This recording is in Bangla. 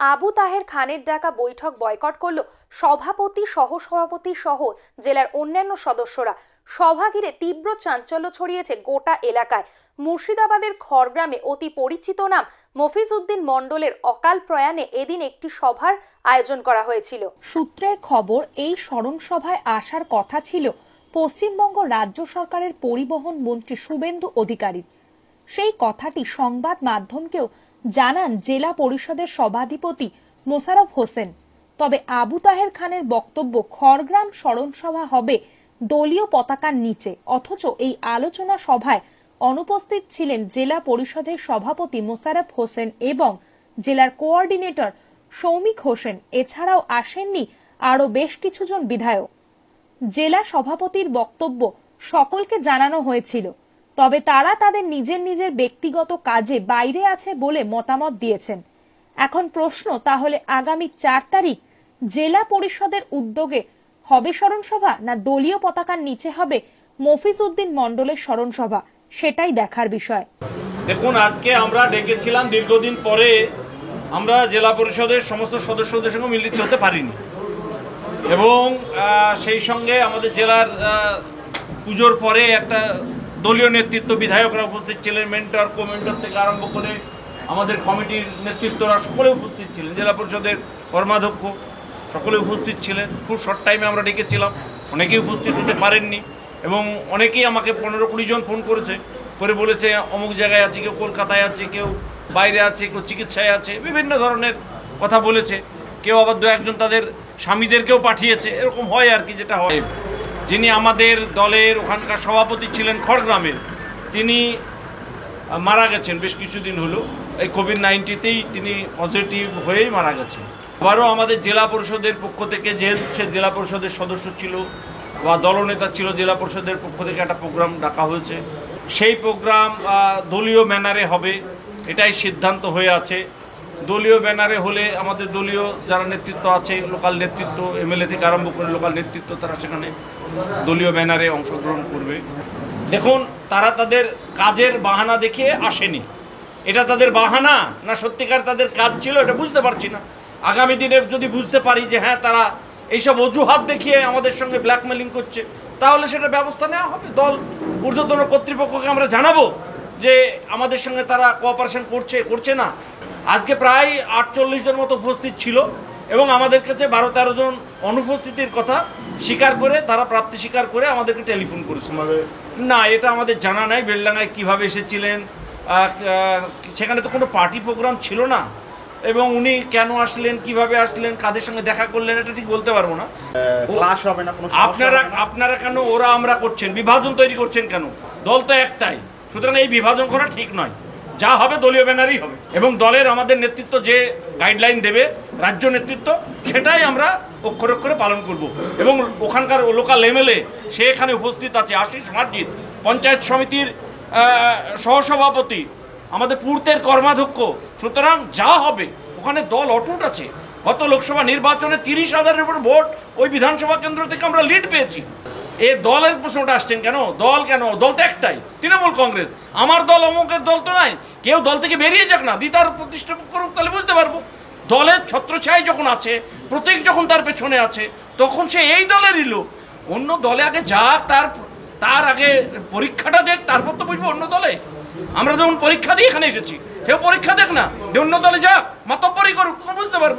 আবু তাহের খানের ডাকা বৈঠক বয়কট করল সভাপতি, সহসভাপতি সহ জেলার অন্যান্য সদস্যরা। সভা ঘিরে তীব্র চাঞ্চল্য ছড়িয়েছে গোটা এলাকায়। মুর্শিদাবাদের খড়গ্রামে অতি পরিচিত নাম মফিজ উদ্দিন মণ্ডলের অকাল প্রয়াণে এদিন একটি সভার আয়োজন করা হয়েছিল। সূত্রের খবর, এই স্মরণ সভায় আসার কথা ছিল পশ্চিমবঙ্গ রাজ্য সরকারের পরিবহন মন্ত্রী শুভেন্দু অধিকারী সেই কথাটি সংবাদ মাধ্যমকেও জানান জেলা পরিষদের সভাধিপতি মোশারফ হোসেন। তবে আবু তাহের খানের বক্তব্য খড়গ্রাম স্মরণসভা হবে দলীয় পতাকার নিচে, অথচ এই আলোচনা সভায় অনুপস্থিত ছিলেন জেলা পরিষদের সভাপতি মোশারফ হোসেন এবং জেলার কোঅর্ডিনেটর সৌমিক হোসেন। এছাড়াও আসেননি আরও বেশ কিছুজন বিধায়ক। জেলা সভাপতির বক্তব্য সকলকে জানানো হয়েছিল। তবে তারা তাদের নিজের নিজের ব্যক্তিগত কাজে বাইরে আছে বলে মতামত দিয়েছেন। এখন প্রশ্ন, তাহলে আগামী চার তারিখ জেলা পরিষদের উদ্যোগে হবে স্মরণসভা না দলীয় পতাকার নিচে হবে মফিজ উদ্দিন মণ্ডলের স্মরণসভা? সেটাই দেখার বিষয়। দেখুন, আজকে আমরা ডেকেছিলাম, দীর্ঘদিন পরে আমরা জেলা পরিষদের সমস্ত সদস্যদের সঙ্গে মিলিত হতে পারিনি। এবং সেই সঙ্গে আমাদের জেলার পুজোর পরে একটা দলীয় নেতৃত্ব বিধায়করা উপস্থিত ছিলেন মেন্টর কোমেন্টর থেকে আরম্ভ করে আমাদের কমিটির নেতৃত্বরা সকলে উপস্থিত ছিলেন, জেলা পরিষদের কর্মাধ্যক্ষ সকলে উপস্থিত ছিলেন। খুব শর্ট টাইমে আমরা ডেকেছিলাম, অনেকেই উপস্থিত হতে পারেননি এবং অনেকেই আমাকে পনেরো কুড়ি জন ফোন করেছে, করে বলেছে, অমুক জায়গায় আছে, কেউ কলকাতায় আছে, কেউ বাইরে আছে, কেউ চিকিৎসায় আছে, বিভিন্ন ধরনের কথা বলেছে। কেউ আবার দু একজন তাদের স্বামীদেরকেও পাঠিয়েছে, এরকম হয় আর কি যেটা হয়। যিনি আমাদের দলের ওখানকার সভাপতি ছিলেন খড়গ্রামের, তিনি মারা গেছেন বেশ কিছুদিন হলো। এই কোভিড নাইন্টিতেই তিনি পজিটিভ হয়েই মারা গেছেন। আবারও আমাদের জেলা পরিষদের পক্ষ থেকে যেহেতু সে জেলা পরিষদের সদস্য ছিল বা দলনেতা ছিল, জেলা পরিষদের পক্ষ থেকে একটা প্রোগ্রাম ডাকা হয়েছে। সেই প্রোগ্রাম দলীয় ম্যানারে হবে, এটাই সিদ্ধান্ত হয়ে আছে। দলীয় ব্যানারে হলে আমাদের দলীয় যারা নেতৃত্ব আছে, লোকাল নেতৃত্ব, এমএলএ থেকে আরম্ভ করে লোকাল নেতৃত্ব, তারা সেখানে দলীয় ব্যানারে অংশগ্রহণ করবে। দেখুন, তারা তাদের কাজের বাহানা দেখিয়ে আসেনি। এটা তাদের বাহানা না সত্যিকার তাদের কাজ ছিল এটা বুঝতে পারছি না। আগামী দিনে যদি বুঝতে পারি যে হ্যাঁ তারা এইসব অজুহাত দেখিয়ে আমাদের সঙ্গে ব্ল্যাকমেলিং করছে, তাহলে সেটা ব্যবস্থা নেওয়া হবে। দল ঊর্ধ্বতন কর্তৃপক্ষকে আমরা জানাব যে আমাদের সঙ্গে তারা কোঅপারেশন করছে করছে না। আজকে প্রায় আটচল্লিশ জন মতো উপস্থিত ছিল এবং আমাদের কাছে বারো তেরো জন অনুপস্থিতির কথা স্বীকার করে তারা প্রাপ্তি স্বীকার করে আমাদেরকে টেলিফোন করেছে। না এটা আমাদের জানা নাই বেলডাঙ্গায় কীভাবে এসেছিলেন সেখানে তো কোনো পার্টি প্রোগ্রাম ছিল না। এবং উনি কেন আসলেন কীভাবে আসলেন কাদের সঙ্গে দেখা করলেন এটা ঠিক বলতে পারব না। ক্লাস হবে না কোনো আপনারা আপনারা কেন ওরা আমরা করছেন? বিভাজন তৈরি করছেন কেন? দল তো একটাই। সুতরাং এই বিভাজন করা ঠিক নয়। যা হবে দলীয় ব্যানারই হবে। এবং দলের আমাদের নেতৃত্ব যে গাইডলাইন দেবে, রাজ্য নেতৃত্ব, সেটাই আমরা অক্ষরে অক্ষরে পালন করব। এবং ওখানকার লোকাল এমএলএ সে এখানে উপস্থিত আছে, আশিস মার্জিত, পঞ্চায়েত সমিতির সহসভাপতি, আমাদের পূর্তের কর্মাধ্যক্ষ। সুতরাং যা হবে, ওখানে দল অটুট আছে। গত লোকসভা নির্বাচনে তিরিশ হাজারের উপর ভোট ওই বিধানসভা কেন্দ্র থেকে আমরা লিড পেয়েছি। এ দলের প্রশ্নটা আসছেন কেন? দল কেন? দল তো একটাই, তৃণমূল কংগ্রেস। আমার দল, অমুকের দল তো নাই। কেউ দল থেকে বেরিয়ে যাক না দিদার প্রতিষ্ঠা করুক, তাহলে বুঝতে পারব। দলের ছত্রছায় যখন আছে, প্রতীক যখন তার পেছনে আছে, তখন সে এই দলেরই লোক। অন্য দলে আগে যাক, তার তার আগে পরীক্ষাটা দেখ, তারপর তো বুঝব অন্য দলে। আমরা যখন পরীক্ষা দিয়ে এখানে এসেছি কেউ পরীক্ষা দেখ না, যে অন্য দলে যাক মাতব্বরই করুক বুঝতে পারব।